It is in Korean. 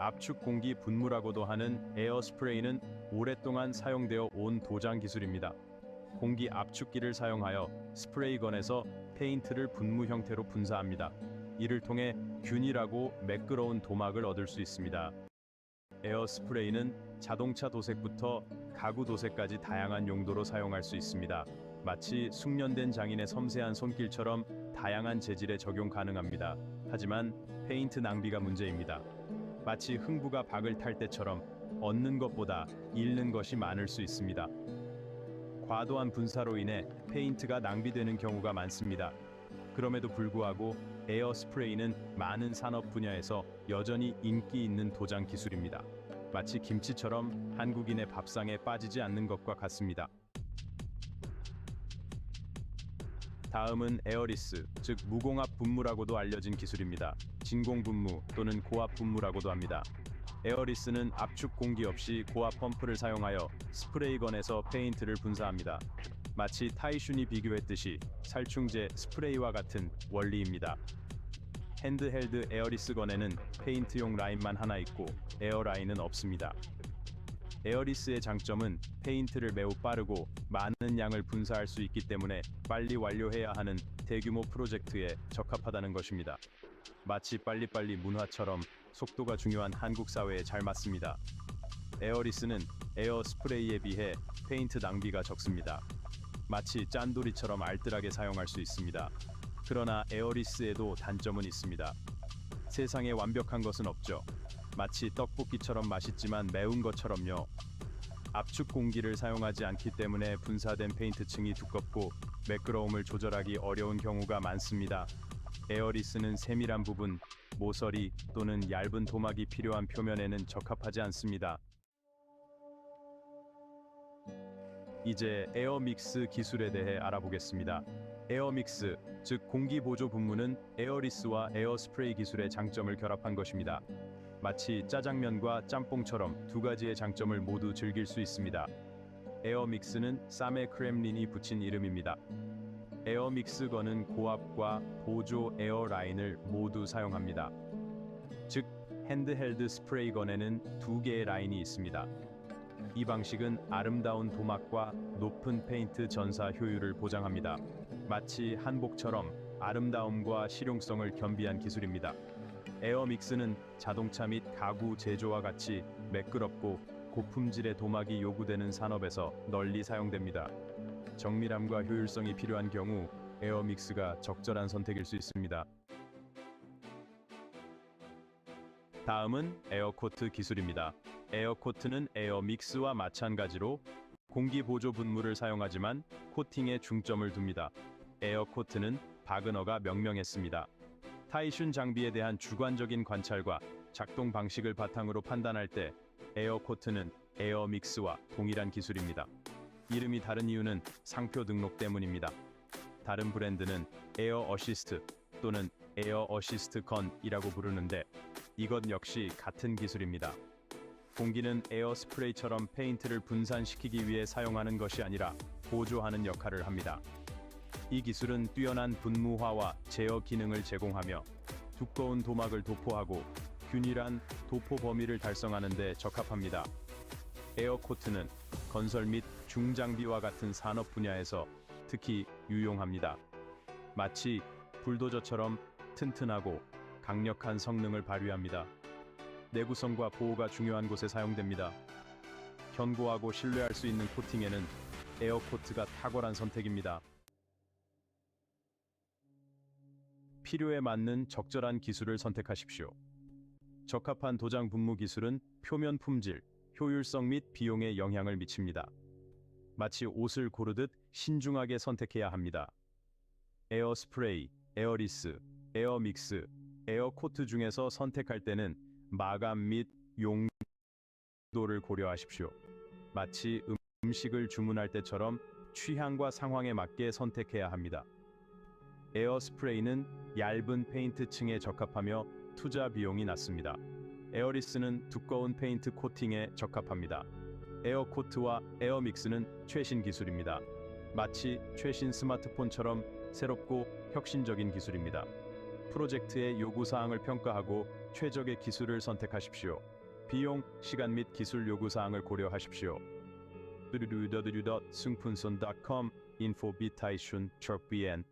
압축 공기 분무라고도 하는 에어 스프레이는 오랫동안 사용되어 온 도장 기술입니다. 공기 압축기를 사용하여 스프레이건에서 페인트를 분무 형태로 분사합니다. 이를 통해 균일하고 매끄러운 도막을 얻을 수 있습니다. 에어 스프레이는 자동차 도색부터 가구 도색까지 다양한 용도로 사용할 수 있습니다. 마치 숙련된 장인의 섬세한 손길처럼 다양한 재질에 적용 가능합니다. 하지만 페인트 낭비가 문제입니다. 마치 흥부가 박을 탈 때처럼 얻는 것보다 잃는 것이 많을 수 있습니다. 과도한 분사로 인해 페인트가 낭비되는 경우가 많습니다. 그럼에도 불구하고 에어 스프레이는 많은 산업 분야에서 여전히 인기 있는 도장 기술입니다. 마치 김치처럼 한국인의 밥상에 빠지지 않는 것과 같습니다. 다음은 에어리스, 즉 무공합 분무라고도 알려진 기술입니다. 진공 분무 또는 고압 분무라고도 합니다. 에어리스는 압축 공기 없이 고압 펌프를 사용하여 스프레이건에서 페인트를 분사합니다. 마치 타이슌이 비교했듯이 살충제 스프레이와 같은 원리입니다. 핸드헬드 에어리스 건에는 페인트용 라인만 하나 있고 에어라인은 없습니다. 에어리스의 장점은 페인트를 매우 빠르고 많은 양을 분사할 수 있기 때문에 빨리 완료해야 하는 대규모 프로젝트에 적합하다는 것입니다. 마치 빨리빨리 문화처럼 속도가 중요한 한국 사회에 잘 맞습니다. 에어리스는 에어 스프레이에 비해 페인트 낭비가 적습니다. 마치 짠돌이처럼 알뜰하게 사용할 수 있습니다. 그러나 에어리스에도 단점은 있습니다. 세상에 완벽한 것은 없죠. 마치 떡볶이처럼 맛있지만 매운 것처럼요. 압축 공기를 사용하지 않기 때문에 분사된 페인트층이 두껍고 매끄러움을 조절하기 어려운 경우가 많습니다. 에어리스는 세밀한 부분, 모서리 또는 얇은 도막이 필요한 표면에는 적합하지 않습니다. 이제 에어믹스 기술에 대해 알아보겠습니다. 에어믹스, 즉 공기 보조 분무는 에어리스와 에어스프레이 기술의 장점을 결합한 것입니다. 마치 짜장면과 짬뽕처럼 두 가지의 장점을 모두 즐길 수 있습니다. 에어믹스는 쌈의 크렘린이 붙인 이름입니다. 에어믹스건은 고압과 보조 에어라인을 모두 사용합니다. 즉, 핸드헬드 스프레이건에는 두 개의 라인이 있습니다. 이 방식은 아름다운 도막과 높은 페인트 전사 효율을 보장합니다. 마치 한복처럼 아름다움과 실용성을 겸비한 기술입니다. 에어믹스는 자동차 및 가구 제조와 같이 매끄럽고 고품질의 도막이 요구되는 산업에서 널리 사용됩니다. 정밀함과 효율성이 필요한 경우 에어믹스가 적절한 선택일 수 있습니다. 다음은 에어코트 기술입니다. 에어코트는 에어믹스와 마찬가지로 공기 보조 분무를 사용하지만 코팅에 중점을 둡니다. 에어코트는 바그너가 명명했습니다. 타이슌 장비에 대한 주관적인 관찰과 작동 방식을 바탕으로 판단할 때 에어코트는 에어믹스와 동일한 기술입니다. 이름이 다른 이유는 상표 등록 때문입니다. 다른 브랜드는 에어 어시스트 또는 에어 어시스트 건이라고 부르는데 이것 역시 같은 기술입니다. 공기는 에어 스프레이처럼 페인트를 분산시키기 위해 사용하는 것이 아니라 보조하는 역할을 합니다. 이 기술은 뛰어난 분무화와 제어 기능을 제공하며 두꺼운 도막을 도포하고 균일한 도포 범위를 달성하는 데 적합합니다. 에어코트는 건설 및 중장비와 같은 산업 분야에서 특히 유용합니다. 마치 불도저처럼 튼튼하고 강력한 성능을 발휘합니다. 내구성과 보호가 중요한 곳에 사용됩니다. 견고하고 신뢰할 수 있는 코팅에는 에어코트가 탁월한 선택입니다. 필요에 맞는 적절한 기술을 선택하십시오. 적합한 도장 분무 기술은 표면 품질, 효율성 및 비용에 영향을 미칩니다. 마치 옷을 고르듯 신중하게 선택해야 합니다. 에어 스프레이, 에어리스, 에어 믹스, 에어 코트 중에서 선택할 때는 마감 및 용도를 고려하십시오. 마치 음식을 주문할 때처럼 취향과 상황에 맞게 선택해야 합니다. 에어 스프레이는 얇은 페인트층에 적합하며 투자 비용이 낮습니다. 에어리스는 두꺼운 페인트 코팅에 적합합니다. 에어 코트와 에어 믹스는 최신 기술입니다. 마치 최신 스마트폰처럼 새롭고 혁신적인 기술입니다. 프로젝트의 요구 사항을 평가하고 최적의 기술을 선택하십시오. 비용, 시간 및 기술 요구 사항을 고려하십시오. www.sungpunson.com info 비타이슌 척비엔